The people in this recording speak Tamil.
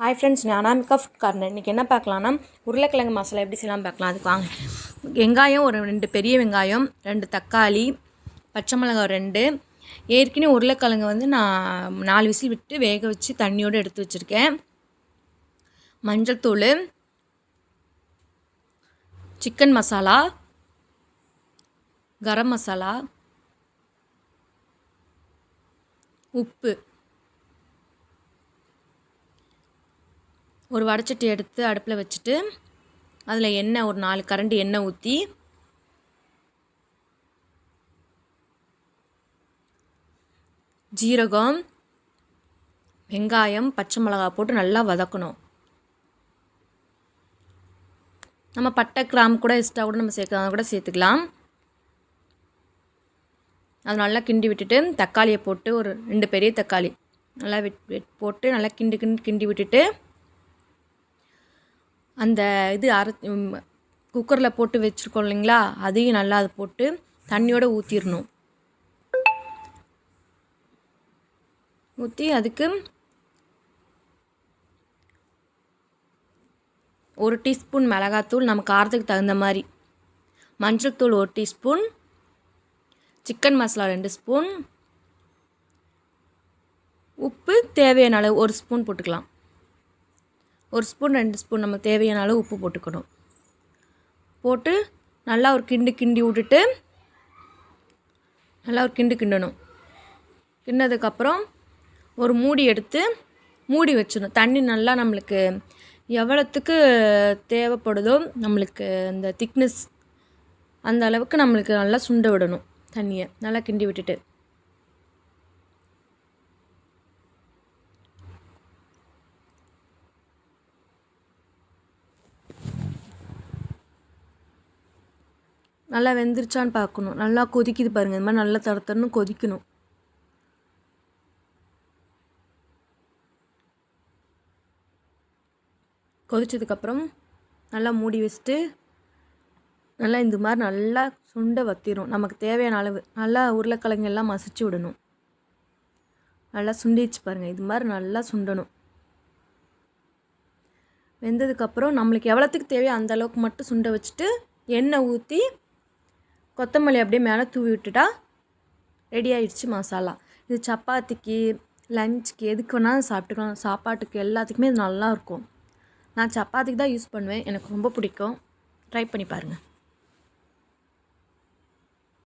ஹாய் ஃப்ரெண்ட்ஸ் நான் அனாமிகா ஃபுட் கார்னர் இன்றைக்கி என்ன பார்க்கலான்னா உருளைக்கிழங்கு மசாலா எப்படி செய்யலாம் பார்க்கலாம். அதுக்கு வாங்க. வெங்காயம் ஒரு ரெண்டு பெரிய வெங்காயம் ரெண்டு தக்காளி பச்சை மிளகாய் ரெண்டு. ஏற்கனவே உருளைக்கிழங்கு வந்து நான் நாலு விசில் விட்டு வேக வச்சு தண்ணியோடு எடுத்து வச்சுருக்கேன். மஞ்சள் தூள் சிக்கன் மசாலா கரம் மசாலா உப்பு. ஒரு வடச்சட்டி எடுத்து அடுப்பில் வச்சுட்டு அதில் எண்ணெய் ஒரு நாலு கரண்டி எண்ணெய் ஊற்றி ஜீரகம் வெங்காயம் பச்சை மிளகா போட்டு நல்லா வதக்கணும். நம்ம பட்டை கிராம் கூட எக்ஸ்ட்ரா கூட நம்ம சேர்க்கலாம் கூட சேர்த்துக்கலாம். அது நல்லா கிண்டி விட்டுட்டு தக்காளியை போட்டு ஒரு ரெண்டு பெரிய தக்காளி. நல்லா விட் போட்டு நல்லா கிண்டு கிண்டு கிண்டி விட்டுட்டு அந்த இது அரை குக்கரில் போட்டு வச்சுருக்கோம் இல்லைங்களா? அதையும் நல்லா அது போட்டு தண்ணியோடு ஊற்றிடணும் ஊற்றி அதுக்கு ஒரு டீஸ்பூன் மிளகாத்தூள் நம்ம காரத்துக்கு தகுந்த மாதிரி. மஞ்சள் தூள் ஒரு டீஸ்பூன். சிக்கன் மசாலா ரெண்டு ஸ்பூன். உப்பு தேவையான அளவு ஒரு ஸ்பூன் போட்டுக்கலாம். ஒரு ஸ்பூன் ரெண்டு ஸ்பூன் நம்ம தேவையான அளவு உப்பு போட்டுக்கணும். போட்டு நல்லா ஒரு கிண்டு கிண்டி விட்டுட்டு நல்லா ஒரு கிண்டு கிண்டணும். கிண்டதுக்கப்புறம் ஒரு மூடி எடுத்து மூடி வச்சிடணும். தண்ணி நல்லா நம்மளுக்கு எவ்வளோத்துக்கு தேவைப்படுதோ நம்மளுக்கு அந்த திக்னஸ் அந்த அளவுக்கு நம்மளுக்கு நல்லா சுண்ட விடணும் தண்ணியை. நல்லா கிண்டி விட்டுட்டு. நல்லா வெந்துருச்சான்னு பார்க்கணும். நல்லா கொதிக்குது பாருங்கள் இது மாதிரி நல்லா தரத்தரன்னு கொதிக்கணும். கொதிச்சதுக்கப்புறம் நல்லா மூடி வச்சுட்டு நல்லா இந்த மாதிரி நல்லா சுண்டை வத்திரும். நமக்கு தேவையான அளவு. நல்லா உருளைக்கிழங்கெல்லாம் மசிச்சு விடணும். நல்லா சுண்டிச்சு பாருங்கள் இது மாதிரி நல்லா சுண்டணும். வெந்ததுக்கப்புறம் நம்மளுக்கு எவ்வளோத்துக்கு தேவையோ அந்த அளவுக்கு மட்டும் சுண்டை வச்சுட்டு எண்ணெய் ஊற்றி கொத்தமல்லி அப்படியே மேலே தூவி விட்டுட்டா ரெடி ஆயிடுச்சு மசாலா இது சப்பாத்திக்கு லஞ்சுக்கு எதுக்கு வேணாலும் சாப்பிட்டுக்கலாம். சாப்பாட்டுக்கு எல்லாத்துக்குமே இது நல்லாயிருக்கும். நான் சப்பாத்திக்கு தான் யூஸ் பண்ணுவேன். எனக்கு ரொம்ப பிடிக்கும். ட்ரை பண்ணி பாருங்கள்